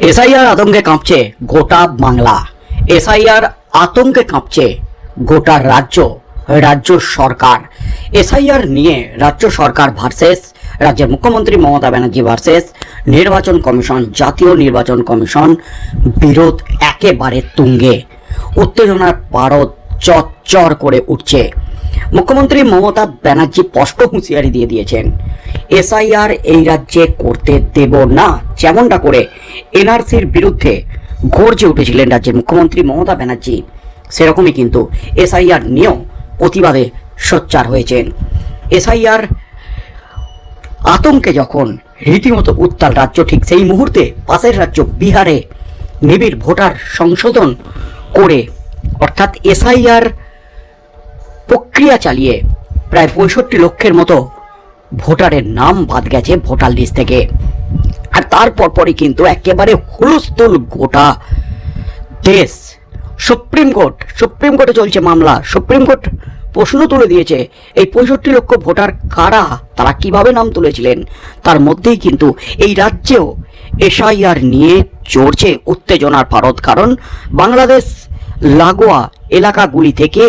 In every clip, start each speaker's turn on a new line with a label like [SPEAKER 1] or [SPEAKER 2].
[SPEAKER 1] SIR আতঙ্কে কাঁপছে গোটা বাংলা। এসআইআর আতঙ্কে কাঁপছে গোটা রাজ্য রাজ্য সরকার। এসআইআর নিয়ে রাজ্য সরকার ভার্সেস রাজ্যের মুখ্যমন্ত্রী মমতা ব্যানার্জি ভার্সেস নির্বাচন কমিশন, জাতীয় নির্বাচন কমিশন, বিরোধ একেবারে তুঙ্গে। উত্তেজনার পারদ চচ্চর করে উঠছে মুখ্যমন্ত্রী মমতা ব্যানার্জি স্পষ্ট হুঁশিয়ারি দিয়ে দিয়েছেন, এসআইআর এই রাজ্যে করতে দেব না, যেমনটা করে এনআরসির বিরুদ্ধে গর্জে উঠেছিলেন রাজ্যের মুখ্যমন্ত্রী মমতা ব্যানার্জি, সেরকমই কিন্তু এসআইআর নিয়েও প্রতিবাদে সোচ্চার হয়েছেন। এসআইআর আতঙ্কে যখন রীতিমতো উত্তাল রাজ্য, ঠিক সেই মুহূর্তে পাশের রাজ্য বিহারে নিবিড় ভোটার সংশোধন করে, অর্থাৎ এসআইআর প্রক্রিয়া চালিয়ে প্রায় পঁয়ষট্টি লক্ষের মতো ভোটারের নাম বাদ গেছে ভোটার লিস্ট থেকে। আর তারপর পরই কিন্তু একেবারে হুলস্থুল গোটা দেশ। সুপ্রিম কোর্ট, সুপ্রিম কোর্টে চলছে মামলা। সুপ্রিম কোর্ট প্রশ্ন তুলে দিয়েছে, এই পঁয়ষট্টি লক্ষ ভোটার কারা? তারা কীভাবে নাম তুলেছিলেন? তার মধ্যেই কিন্তু এই রাজ্যেও এসআইআর নিয়ে চড়ছে উত্তেজনার ভারত। কারণ বাংলাদেশ লাগোয়া এলাকাগুলি থেকে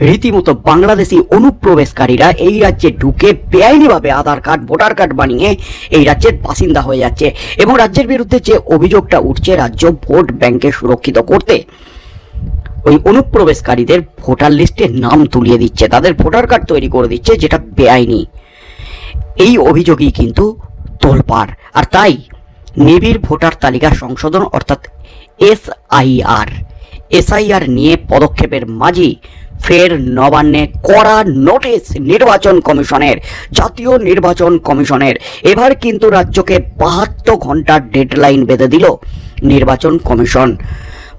[SPEAKER 1] রীতিমতো বাংলাদেশি অনুপ্রবেশকারীরা এই রাজ্যে ঢুকে বেআইনিভাবে আধার কার্ড, ভোটার কার্ড বানিয়ে এই রাজ্যের বাসিন্দা হয়ে যাচ্ছে এবং রাজ্যের বিরুদ্ধে যে অভিযোগটা উঠছে রাজ্য ভোট ব্যাংকে সুরক্ষিত করতে, ওই অনুপ্রবেশকারীদের ভোটার লিস্টে নাম তুলিয়ে দিচ্ছে, তাদের ভোটার কার্ড তৈরি করে দিচ্ছে যেটা বেআইনি। এই অভিযোগই কিন্তু তোলপাড়। আর তাই নিবিড় ভোটার তালিকা সংশোধন অর্থাৎ এসআইআর এসআইআর নিয়ে পদক্ষেপের মাঝেই ফের নবান্নে কড়া নোটিশ নির্বাচন কমিশনের, জাতীয় নির্বাচন কমিশনের। এবার কিন্তু রাজ্যকে বাহাত্তর ঘণ্টার ডেডলাইন বেঁধে দিল নির্বাচন কমিশন।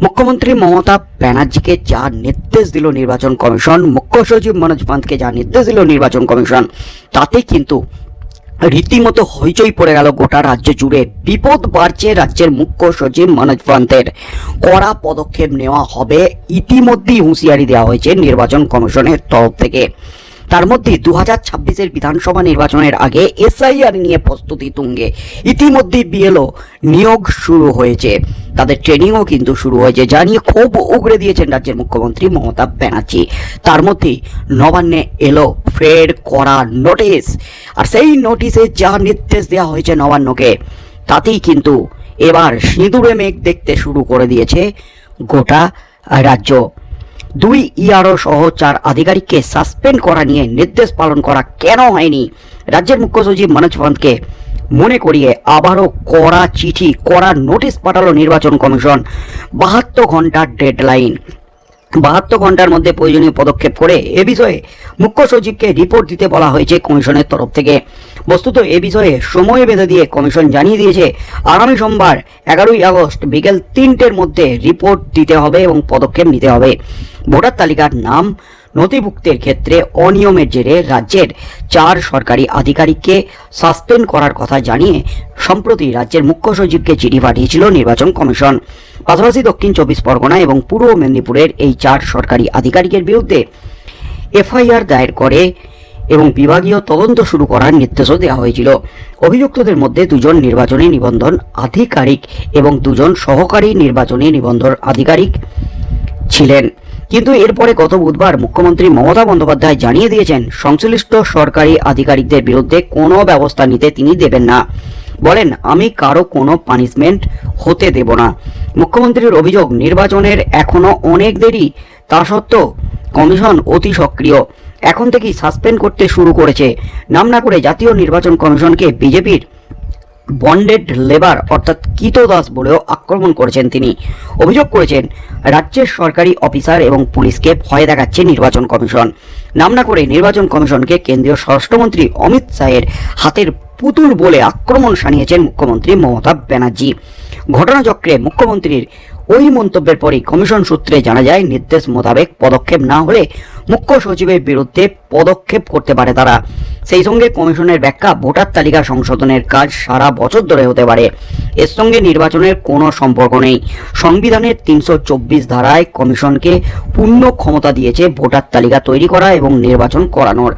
[SPEAKER 1] মুখ্যমন্ত্রী মমতা ব্যানার্জিকে যা নির্দেশ দিল নির্বাচন কমিশন, মুখ্য সচিব মনোজ পান্তকে যা নির্দেশ দিল নির্বাচন কমিশন, তাতে কিন্তু রীতিমতো হইচই পড়ে গেল গোটা রাজ্য জুড়ে। বিপদ বাড়ছে রাজ্যের মুখ্য সচিব মনোজ পান্তের। কড়া পদক্ষেপ নেওয়া হবে। ইতিমধ্যেই হুঁশিয়ারি দেওয়া হয়েছে নির্বাচন কমিশনের তরফ থেকে। তার মধ্যে দু হাজার ছাব্বিশের বিধানসভা নির্বাচনের আগে এসআইআর নিয়ে প্রস্তুতি তুঙ্গে। ইতিমধ্যে বিএলও নিয়োগ শুরু হয়েছে। তাদের ট্রেনিংও কিন্তু শুরু হয়েছে। যা নিয়ে খুব উগড়ে দিয়েছেন রাজ্যের মুখ্যমন্ত্রী মমতা ব্যানার্জি। তার মধ্যে নবান্নে এলো ফের করা নোটিশ। আর সেই নোটিশে যা নির্দেশ দেওয়া হয়েছে নবান্নকে, তাতেই কিন্তু এবার সিঁদুরে মেঘ দেখতে শুরু করে দিয়েছে গোটা রাজ্য। দুই ইআরও সহ চার আধিকারিককে সাসপেন্ড করা নিয়ে নির্দেশ পালন করা কেন হয়নি? রাজ্যের মুখ্য সচিব মনোজ পন্তকে মনে করিয়ে আবারও কড়া চিঠি, কড়া নোটিশ পাঠালো নির্বাচন কমিশন। বাহাত্তর ঘণ্টার ডেডলাইন। বাহাত্তর ঘণ্টার মধ্যে প্রয়োজনীয় পদক্ষেপ করে এ বিষয়ে মুখ্য সচিবকে রিপোর্ট দিতে বলা হয়েছে কমিশনের তরফ থেকে। বস্তুত এ বিষয়ে সময় বেঁধে দিয়ে কমিশন জানিয়ে দিয়েছে, আগামী সোমবার এগারোই আগস্ট বিকেল তিনটের মধ্যে রিপোর্ট দিতে হবে এবং পদক্ষেপ নিতে হবে। ভোটার তালিকার নাম নথিভুক্তের ক্ষেত্রে অনিয়মের জেরে রাজ্যের চার সরকারি আধিকারিককে সাসপেন্ড করার কথা জানিয়ে সম্প্রতি রাজ্যের মুখ্য সচিবকে চিঠি পাঠিয়েছিল নির্বাচন কমিশন। পাশাপাশি দক্ষিণ চব্বিশ পরগনা এবং পূর্ব মেদিনীপুরের এই চার সরকারি আধিকারিকের বিরুদ্ধে এফআইআর দায়ের করে এবং বিভাগীয় তদন্ত শুরু করার নির্দেশও দেওয়া হয়েছিল। অভিযুক্তদের মধ্যে দুজন নির্বাচনী নিবন্ধন আধিকারিক এবং দুজন সহকারী নির্বাচনী নিবন্ধন আধিকারিক ছিলেন। কিন্তু এরপরে গত বুধবার মুখ্যমন্ত্রী মমতা বন্দ্যোপাধ্যায় জানিয়ে দিয়েছেন, সংশ্লিষ্ট সরকারি আধিকারিকদের বিরুদ্ধে কোনো ব্যবস্থা নিতে তিনি দেবেন না। বলেন, আমি কারও কোনো পানিশমেন্ট হতে দেব না। মুখ্যমন্ত্রীর অভিযোগ, নির্বাচনের এখনও অনেক দেরি, তা সত্ত্বেও কমিশন অতি সক্রিয়। এখন থেকেই সাসপেন্ড করতে শুরু করেছে। নাম না করে জাতীয় নির্বাচন কমিশনকে বিজেপির বন্ডেড লেবার অর্থাৎ কিতো দাস বলেও আক্রমণ করেছেন তিনি। অভিযোগ করেছেন, রাজ্যের সরকারি অফিসার এবং পুলিশকে ভয় দেখাচ্ছে নির্বাচন কমিশন। নাম না করে নির্বাচন কমিশনকে কেন্দ্রীয় স্বরাষ্ট্রমন্ত্রী অমিত শাহের হাতের পুতুল বলে আক্রমণ সানিয়েছেন মুখ্যমন্ত্রী মমতা ব্যানার্জি। ঘটনাচক্রে মুখ্যমন্ত্রীর ওই মন্তব্যের পরই কমিশন সূত্রে জানা যায়, নির্দেশ মোতাবেক পদক্ষেপ না হলে মুখ্য সচিবের বিরুদ্ধে পদক্ষেপ করতে পারে তারা। সেই সঙ্গে কমিশনের ব্যাখ্যা, ভোটার তালিকা সংশোধনের কাজ সারা বছর ধরে হতে পারে। এর সঙ্গে নির্বাচনের কোনো সম্পর্ক নেই। সংবিধানের তিনশো চব্বিশ ধারায় কমিশনকে পূর্ণ ক্ষমতা দিয়েছে ভোটার তালিকা তৈরি করা এবং নির্বাচন করানোর।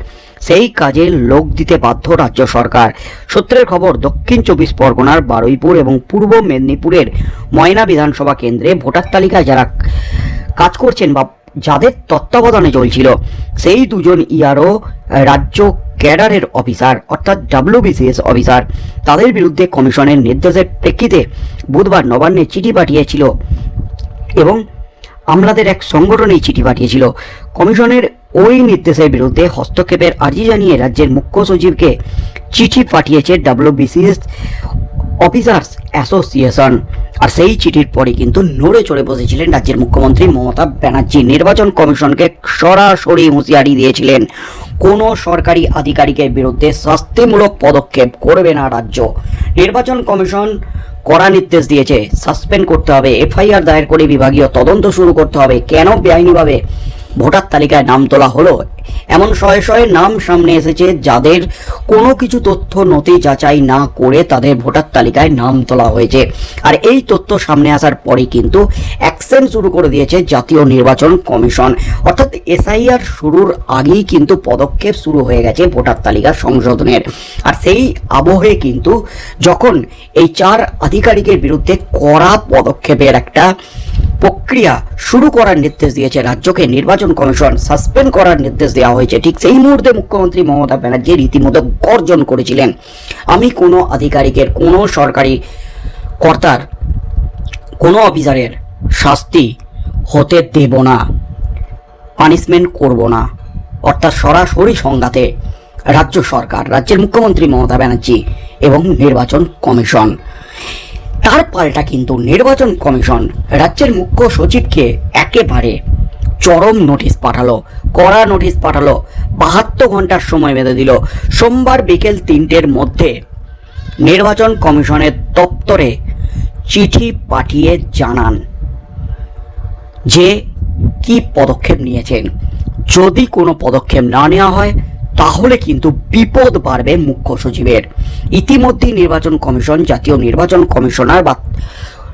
[SPEAKER 1] সেই কাজে লোক দিতে বাধ্য রাজ্য সরকার। সূত্রের খবর, দক্ষিণ চব্বিশ পরগনার বারুইপুর এবং পূর্ব মেদিনীপুরের ময়না বিধানসভা কেন্দ্রে ভোটার তালিকায় যারা কাজ করছেন বা যাদের তত্ত্বাবধানে চলছিল, সেই দুজন ইআরও রাজ্য ক্যাডারের অফিসার, অর্থাৎ ডাব্লিউবিসিএস অফিসার। তাদের বিরুদ্ধে কমিশনের নির্দেশের প্রেক্ষিতে বুধবার নবান্নে চিঠি পাঠিয়েছিল এবং আমলাদের এক সংগঠন এই চিঠি পাঠিয়েছিল। কমিশনের ওই নির্দেশের বিরুদ্ধে হস্তক্ষেপের আর্জি জানিয়ে রাজ্যের মুখ্য সচিবকে চিঠি পাঠিয়েছে ডাব্লিউবিসিএস অফিসার্স অ্যাসোসিয়েশন। আর সেই চিঠির পরে কিন্তু নড়ে চড়ে বসেছিলেন রাজ্যের মুখ্যমন্ত্রী মমতা ব্যানার্জি। নির্বাচন কমিশনকে সরাসরি হুঁশিয়ারি দিয়েছিলেন। কোনো সরকারি আধিকারিকের বিরুদ্ধে শাস্তিমূলক পদক্ষেপ করবে না রাজ্য। নির্বাচন কমিশন কড়া নির্দেশ দিয়েছে, সাসপেন্ড করতে হবে, এফআইআর দায়ের করে বিভাগীয় তদন্ত শুরু করতে হবে। কেন বেআইনিভাবে ভোটার তালিকায় নাম তোলা হলো? এমন শয়ে শয়ে নাম সামনে এসেছে যাদের কোনো কিছু তথ্য নথি যাচাই না করে তাদের ভোটার তালিকায় নাম তোলা হয়েছে। আর এই তথ্য সামনে আসার পরে কিন্তু অ্যাকশন শুরু করে দিয়েছে জাতীয় নির্বাচন কমিশন। অর্থাৎ এসআইআর শুরুর আগেই কিন্তু পদক্ষেপ শুরু হয়ে গেছে ভোটার তালিকা সংশোধনের। আর সেই আবহে কিন্তু যখন এই চার আধিকারিকের বিরুদ্ধে কড়া পদক্ষেপের একটা প্রক্রিয়া শুরু করার নির্দেশ দিয়েছে রাজ্যকে, নির্বাচন কমিশন সাসপেন্ড করার নির্দেশ দেওয়া হয়েছে। ঠিক সেই মুহূর্তে মুখ্যমন্ত্রী মমতা ব্যানার্জি রীতিমতো গর্জন করেছিলেন। আমি কোনো আধিকারিকের, কোনো সরকারি কর্তার, কোনো অফিসারের শাস্তি হতে দেব না, পানিশমেন্ট করব না। অর্থাৎ সরাসরি সংঘাতে রাজ্য সরকার, রাজ্যের মুখ্যমন্ত্রী মমতা ব্যানার্জি এবং নির্বাচন কমিশন। তার পাল্টা কিন্তু নির্বাচন কমিশন রাজ্যের মুখ্য সচিবকে একেবারে চরম নোটিশ পাঠালো, কড়া নোটিশ পাঠালো, বাহাত্তর ঘণ্টার সময় বেঁধে দিল। সোমবার বিকেল তিনটের মধ্যে নির্বাচন কমিশনের দপ্তরে চিঠি পাঠিয়ে জানান যে কি পদক্ষেপ নিয়েছেন। যদি কোনো পদক্ষেপ না নেওয়া হয়, তাহলে কিন্তু বিপদ বাড়বে মুখ্য সচিবের। ইতিমধ্যেই নির্বাচন কমিশন, জাতীয় নির্বাচন কমিশনার বা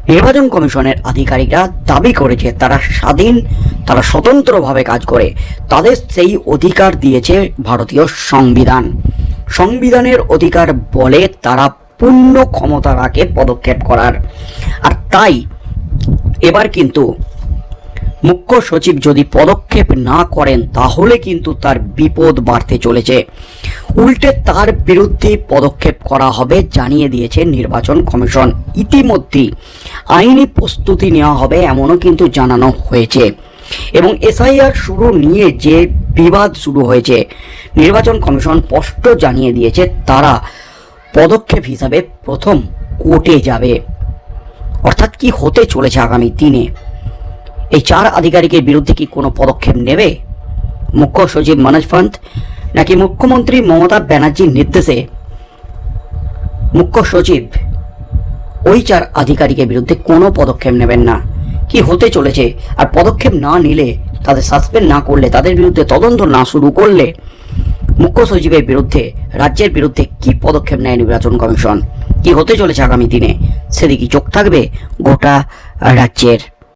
[SPEAKER 1] নির্বাচন কমিশনের আধিকারিকরা দাবি করেছে, তারা স্বাধীন, তারা স্বতন্ত্রভাবে কাজ করে, তাদের সেই অধিকার দিয়েছে ভারতীয় সংবিধান। সংবিধানের অধিকার বলে তারা পূর্ণ ক্ষমতা রাখে পদক্ষেপ করার। আর তাই, এবার কিন্তু মুখ্য সচিব যদি পদক্ষেপ না করেন, তাহলে কিন্তু তার বিপদ বাড়তে চলেছে। উল্টে তার বিরুদ্ধে পদক্ষেপ করা হবে জানিয়ে দিয়েছে নির্বাচন কমিশন। ইতিমধ্যেই আইনি প্রস্তুতি নেওয়া হবে এমনও কিন্তু জানানো হয়েছে। এবং এসআইআর শুরু নিয়ে যে বিবাদ শুরু হয়েছে, নির্বাচন কমিশন স্পষ্ট জানিয়ে দিয়েছে তারা পদক্ষেপ হিসাবে প্রথম কোর্টে যাবে। অর্থাৎ কি হতে চলেছে আগামী দিনে? এই চার আধিকারিকের বিরুদ্ধে কি কোনো পদক্ষেপ নেবে? মুখ্য সচিব মনোজ পন্থ নাকি মুখ্যমন্ত্রী মমতা ব্যানার্জির নির্দেশে? মুখ্য সচিব ওই চার আধিকারিকের বিরুদ্ধে কোনো পদক্ষেপ নেবেন না। কি হতে চলেছে আর পদক্ষেপ না নিলে, তাদের সাসপেন্ড না করলে, তাদের বিরুদ্ধে তদন্ত না শুরু করলে, মুখ্য সচিবের বিরুদ্ধে, রাজ্যের বিরুদ্ধে কি পদক্ষেপ নেয় নির্বাচন কমিশন? কি হতে চলেছে আগামী দিনে? সেদিকে চোখ থাকবে গোটা রাজ্যের।